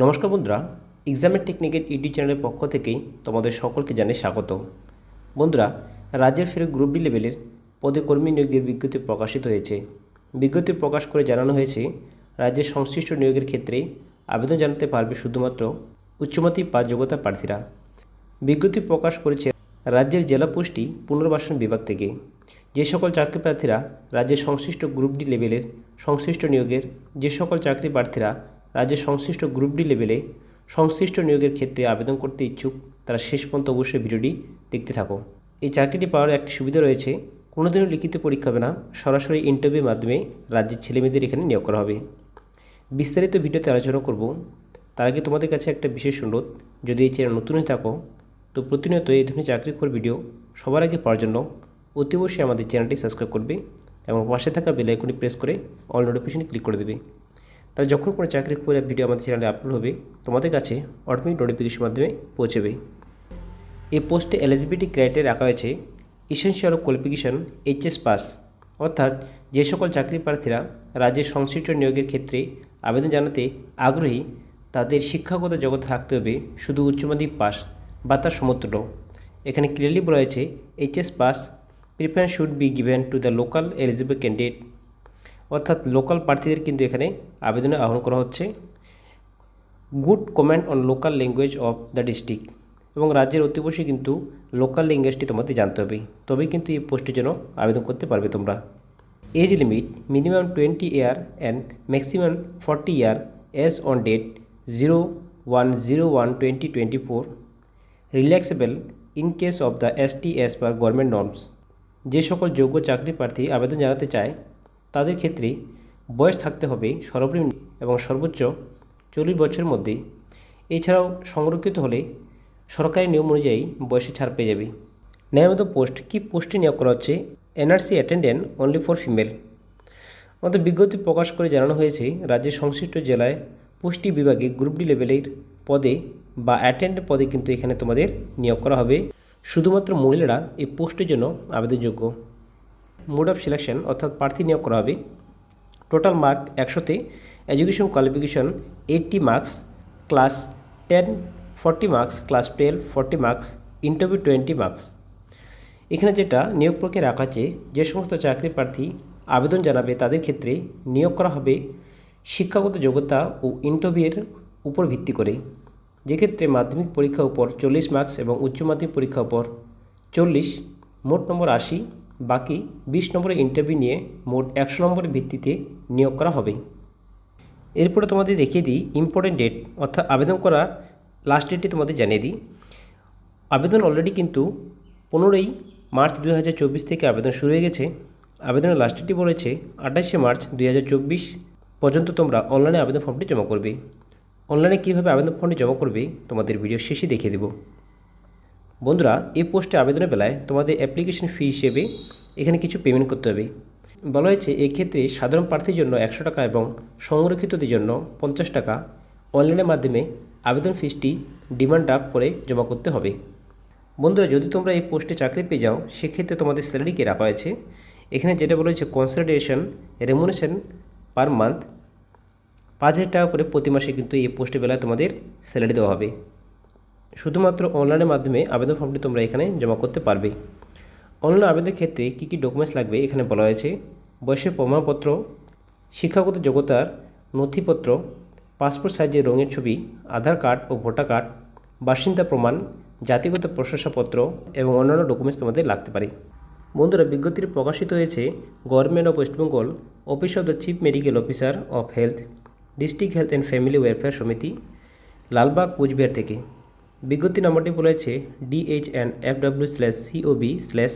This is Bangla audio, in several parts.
নমস্কার বন্ধুরা এক্সামের টেকনিকের ইউটিউব চ্যানেলের পক্ষ থেকেই তোমাদের সকলকে জানাই স্বাগত বন্ধুরা, রাজ্যের ফের গ্রুপ ডি লেভেলের পদে কর্মী নিয়োগের বিজ্ঞপ্তি প্রকাশিত হয়েছে। বিজ্ঞপ্তি প্রকাশ করে জানানো হয়েছে, রাজ্যের সংশ্লিষ্ট নিয়োগের ক্ষেত্রে আবেদন জানাতে পারবে শুধুমাত্র উচ্চমাধ্যমিক পাস যোগ্যতা প্রার্থীরা। বিজ্ঞপ্তি প্রকাশ করেছে রাজ্যের জেলা পুষ্টি পুনর্বাসন বিভাগ থেকে। যে সকল চাকরি প্রার্থীরা রাজ্যের সংশ্লিষ্ট গ্রুপ ডি লেভেলের সংশ্লিষ্ট নিয়োগের যে সকল চাকরি প্রার্থীরা রাজ্যের সংশ্লিষ্ট গ্রুপ ডি লেভেলে সংশ্লিষ্ট নিয়োগের ক্ষেত্রে আবেদন করতে ইচ্ছুক, তারা শেষ পর্যন্ত অবশ্যই ভিডিওটি দেখতে থাকো। এই চাকরিটি পাওয়ার একটি সুবিধা রয়েছে, কোনোদিনও লিখিত পরীক্ষা হবে না, সরাসরি ইন্টারভিউর মাধ্যমে রাজ্যের ছেলেমেয়েদের এখানে নিয়োগ করা হবে। বিস্তারিত ভিডিওতে আলোচনা করব, তার আগে তোমাদের কাছে একটা বিশেষ অনুরোধ, যদি এই চ্যানেল নতুন হয়ে থাকো, তো প্রতিনিয়ত এই ধরনের চাকরি চাকরিখোর ভিডিও সবার আগে পাওয়ার জন্য অতি অবশ্যই আমাদের চ্যানেলটি সাবস্ক্রাইব করবে এবং পাশে থাকা বেল প্রেস করে অল নোটিফিকেশনে ক্লিক করে দেবে। তাহলে যখন কোনো চাকরি করে ভিডিও আমাদের চ্যানেলে আপলোড হবে, তোমাদের কাছে অটোমেটিক নোটিফিকেশন মাধ্যমে পৌঁছবে। এই পোস্টে এলিজিবিলিটি ক্রাইটেরিয়া রাখা হয়েছে ইসেন্সিয়াল কোয়ালিফিকেশন এইচএস পাস অর্থাৎ যে সকল চাকরি প্রার্থীরা রাজ্যের সংশ্লিষ্ট নিয়োগের ক্ষেত্রে আবেদন জানাতে আগ্রহী, তাদের শিক্ষাগত জগতে থাকতে হবে শুধু উচ্চ মাধ্যমিক পাস বা তার সমতুল্য এখানে ক্লিয়ারলি বলা হয়েছে HS pass preference should be given to the local eligible candidate অর্থাৎ লোকাল প্রার্থীদের কিন্তু এখানে আবেদনে আহ্বান করা হচ্ছে। Good command on local language of the district এবং রাজ্যের অতি অবশ্যই কিন্তু লোকাল ল্যাঙ্গুয়েজটি তোমাদের জানতে হবে। তবেই কিন্তু এই পোস্টের জন্য আবেদন করতে পারবে তোমরা। Age limit minimum twenty year and maximum forty year age on date zero one zero one twenty twenty four relaxable in case of the S T S per government norms যে সকল যোগ্য চাকরি প্রার্থী আবেদন জানাতে চায় তাদের ক্ষেত্রে বয়স থাকতে হবে সর্বনিম্ন এবং সর্বোচ্চ চল্লিশ বছরের মধ্যে। এছাড়াও সংরক্ষিত হলে সরকারি নিয়ম অনুযায়ী বয়সে ছাড় পেয়ে যাবে। ন্যায়মত পোস্ট কি পোস্টে নিয়োগ করা হচ্ছে? NRC attendant only for female আমাদের বিজ্ঞপ্তি প্রকাশ করে জানানো হয়েছে, রাজ্যের সংশ্লিষ্ট জেলায় পুষ্টি বিভাগে গ্রুপ ডি লেভেলের পদে বা অ্যাটেন্ডেন্ট পদে কিন্তু এখানে তোমাদের নিয়োগ করা হবে। শুধুমাত্র মহিলারা এই পোস্টের জন্য আবেদনযোগ্য। মোড অফ সিলেকশন অর্থাৎ প্রার্থী নিয়োগ করা হবে। টোটাল মার্ক একশোতে education qualification eighty marks, class ten forty marks, class twelve forty marks, interview twenty marks. এখানে যেটা নিয়োগ প্রক্রিয়া রাখা আছে, যে সমস্ত চাকরি প্রার্থী আবেদন জানাবে তাদের ক্ষেত্রে নিয়োগ করা হবে শিক্ষাগত যোগ্যতা ও ইন্টারভিউয়ের উপর ভিত্তি করে। যেক্ষেত্রে মাধ্যমিক পরীক্ষার উপর চল্লিশ মার্কস এবং উচ্চ মাধ্যমিক পরীক্ষার উপর চল্লিশ, মোট নম্বর আশি বাকি বিশ নম্বরের ইন্টারভিউ নিয়ে মোট একশো নম্বরের ভিত্তিতে নিয়োগ করা হবে। এরপরে তোমাদের দেখিয়ে দিই ইম্পর্টেন্ট ডেট অর্থাৎ আবেদন করার লাস্ট ডেটটি তোমাদের জানিয়ে দিই। আবেদন অলরেডি কিন্তু পনেরোই মার্চ দুই হাজার চব্বিশ থেকে আবেদন শুরু হয়ে গেছে। আবেদনের লাস্ট ডেটটি বলেছে আঠাশে মার্চ দুই হাজার চব্বিশ পর্যন্ত তোমরা অনলাইনে আবেদন ফর্মটি জমা করবে। অনলাইনে কীভাবে আবেদন ফর্মটি জমা করবে তোমাদের ভিডিও শেষে দেখিয়ে দেবো। বন্ধুরা, এই পোস্টে আবেদনের বেলায় তোমাদের অ্যাপ্লিকেশন ফি হিসেবে এখানে কিছু পেমেন্ট করতে হবে। বলা হয়েছে, এক্ষেত্রে সাধারণ প্রার্থীর জন্য একশো টাকা এবং সংরক্ষিতদের জন্য পঞ্চাশ টাকা। অনলাইনের মাধ্যমে আবেদন ফিসটি ডিমান্ড ড্রাফট করে জমা করতে হবে। বন্ধুরা, যদি তোমরা এই পোস্টে চাকরি পেয়ে যাও, সেক্ষেত্রে তোমাদের স্যালারিকে রাখা হয়েছে। এখানে যেটা বলা হয়েছে কনসিডারেশন রেমুনেশন পার মান্থ পাঁচ হাজার টাকা করে প্রতি মাসে কিন্তু এই পোস্টের বেলায় তোমাদের স্যালারি দেওয়া হবে। শুধুমাত্র অনলাইনের মাধ্যমে আবেদন ফর্মটি তোমরা এখানে জমা করতে পারবে। অনলাইন আবেদনের ক্ষেত্রে কী কী ডকুমেন্টস লাগবে এখানে বলা হয়েছে। বয়সের প্রমাণপত্র, শিক্ষাগত যোগ্যতার নথিপত্র পাসপোর্ট সাইজের রঙের ছবি, আধার কার্ড ও ভোটার কার্ড, বাসিন্দা প্রমাণ, জাতিগত প্রশংসাপত্র এবং অন্যান্য ডকুমেন্টস তোমাদের লাগতে পারে। বন্ধুরা বিজ্ঞপ্তিটি প্রকাশিত হয়েছে government of West Bengal office of the chief medical officer of health district health and family welfare সমিতি লালবাগ, কুচবিহার থেকে। বিজ্ঞপ্তি নম্বরটি বলেছে DH and F W slash COB slash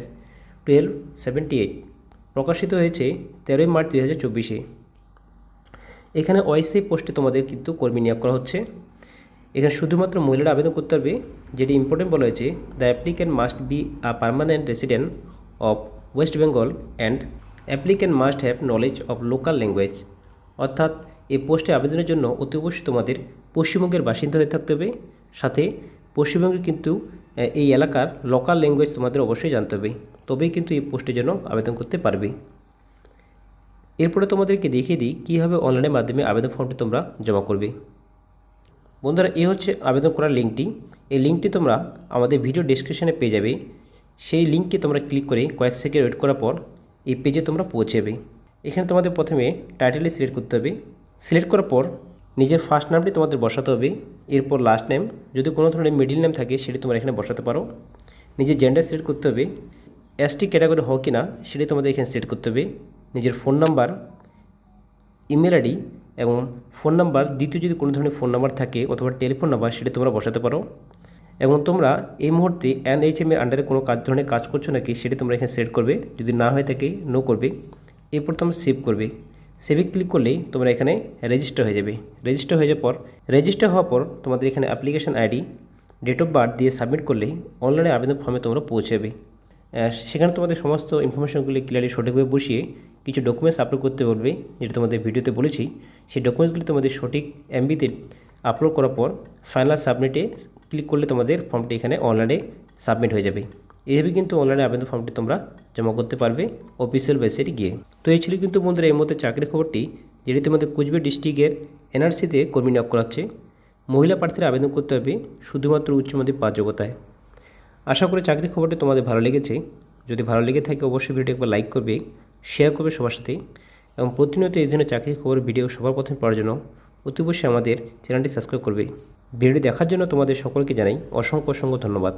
twelve seventy eight প্রকাশিত হয়েছে তেরোই মার্চ দুই হাজার চব্বিশে। এখানে ওয়াইসি পোস্টে তোমাদের কিন্তু কর্মী নিয়োগ করা হচ্ছে। এখানে শুধুমাত্র মহিলারা আবেদন করতে পারবে যেটি ইম্পর্টেন্ট বলা হয়েছে the applicant must be a permanent resident of West Bengal and applicant must have knowledge of local language অর্থাৎ, এই পোস্টে আবেদনের জন্য অতি অবশ্যই তোমাদের পশ্চিমবঙ্গের বাসিন্দা হয়ে থাকতে হবে। সাথে পশ্চিমবঙ্গের কিন্তু এই এলাকার লোকাল ল্যাঙ্গুয়েজ তোমাদের অবশ্যই জানতে হবে। তবেই কিন্তু এই পোস্টের জন্য আবেদন করতে পারবে। এরপরে তোমাদেরকে দেখিয়ে দিই, কীভাবে অনলাইনের মাধ্যমে আবেদন ফর্মটি তোমরা জমা করবে। বন্ধুরা এই হচ্ছে আবেদন করার লিঙ্কটি এই লিঙ্কটি তোমরা আমাদের ভিডিও ডিসক্রিপশনে পেয়ে যাবে। সেই লিঙ্কে তোমরা ক্লিক করে কয়েক সেকেন্ড ওয়েট করার পর এই পেজে তোমরা পৌঁছেবে এখানে তোমাদের প্রথমে টাইটেলে সিলেক্ট করতে হবে। সিলেক্ট করার পর নিজের ফার্স্ট নামটি তোমাদের বসাতে হবে, এরপর লাস্ট নেম যদি কোনো ধরনের মিডিল নেম থাকে, সেটি তোমরা এখানে বসাতে পারো। নিজের জেন্ডার সিলেক্ট করতে হবে এসটি ক্যাটাগরি হোক কি না, সেটি তোমাদের এখানে সিলেক্ট করতে হবে। নিজের ফোন নাম্বার ইমেল আইডি এবং ফোন নাম্বার দ্বিতীয় যদি কোনো ধরনের ফোন নাম্বার থাকে অথবা টেলিফোন নাম্বার সেটা তোমরা বসাতে পারো। এবং তোমরা এই মুহূর্তে এনএইচএম এর আন্ডারে কোনো কাজ ধরনের কাজ করছ নাকি, সেটি তোমরা এখানে সেট করবে। যদি না হয়ে থাকে নো করবে। এরপর তোমরা সেভ করবে। সেভে ক্লিক করলেই তোমরা এখানে রেজিস্টার হয়ে যাবে। রেজিস্টার হয়ে যাওয়ার পর রেজিস্টার হওয়ার পর তোমাদের এখানে application ID date of birth দিয়ে সাবমিট করলেই অনলাইনে আবেদন ফর্মে তোমরা পৌঁছাবে সেখানে তোমাদের সমস্ত ইনফরমেশনগুলি ক্লিয়ারলি সঠিকভাবে বসিয়ে কিছু ডকুমেন্টস আপলোড করতে বলবে, যেটা তোমাদের ভিডিওতে বলেছি। সেই ডকুমেন্টসগুলি তোমাদের সঠিক এমবিতে আপলোড করার পর ফাইনাল সাবমিটে ক্লিক করলে তোমাদের ফর্মটি এখানে অনলাইনে সাবমিট হয়ে যাবে। এইভাবে কিন্তু অনলাইনে আবেদন ফর্মটি তোমরা জমা করতে পারবে অফিসিয়াল ওয়েবসাইটে গিয়ে। তো এই ছিল কিন্তু বন্ধুরা, এই মুহূর্তে চাকরির খবরটি, যেটি তোমাদের কুচবিহার ডিস্ট্রিক্টের এনআরসিতে কর্মী নিয়োগ করা হচ্ছে। মহিলা প্রার্থীরা আবেদন করতে হবে শুধুমাত্র উচ্চ মাধ্যমিক পাঁচ যোগ্যতায়। আশা করি চাকরির খবরটি তোমাদের ভালো লেগেছে। যদি ভালো লেগে থাকে, অবশ্যই ভিডিওটি একবার লাইক করবে শেয়ার করবে সবার সাথে। এবং প্রতিনিয়ত এই ধরনের চাকরির খবর ভিডিও সবার প্রথমে পাওয়ার জন্য অতি অবশ্যই আমাদের চ্যানেলটি সাবস্ক্রাইব করবে। ভিডিওটি দেখার জন্য তোমাদের সকলকে জানাই অসংখ্য অসংখ্য ধন্যবাদ।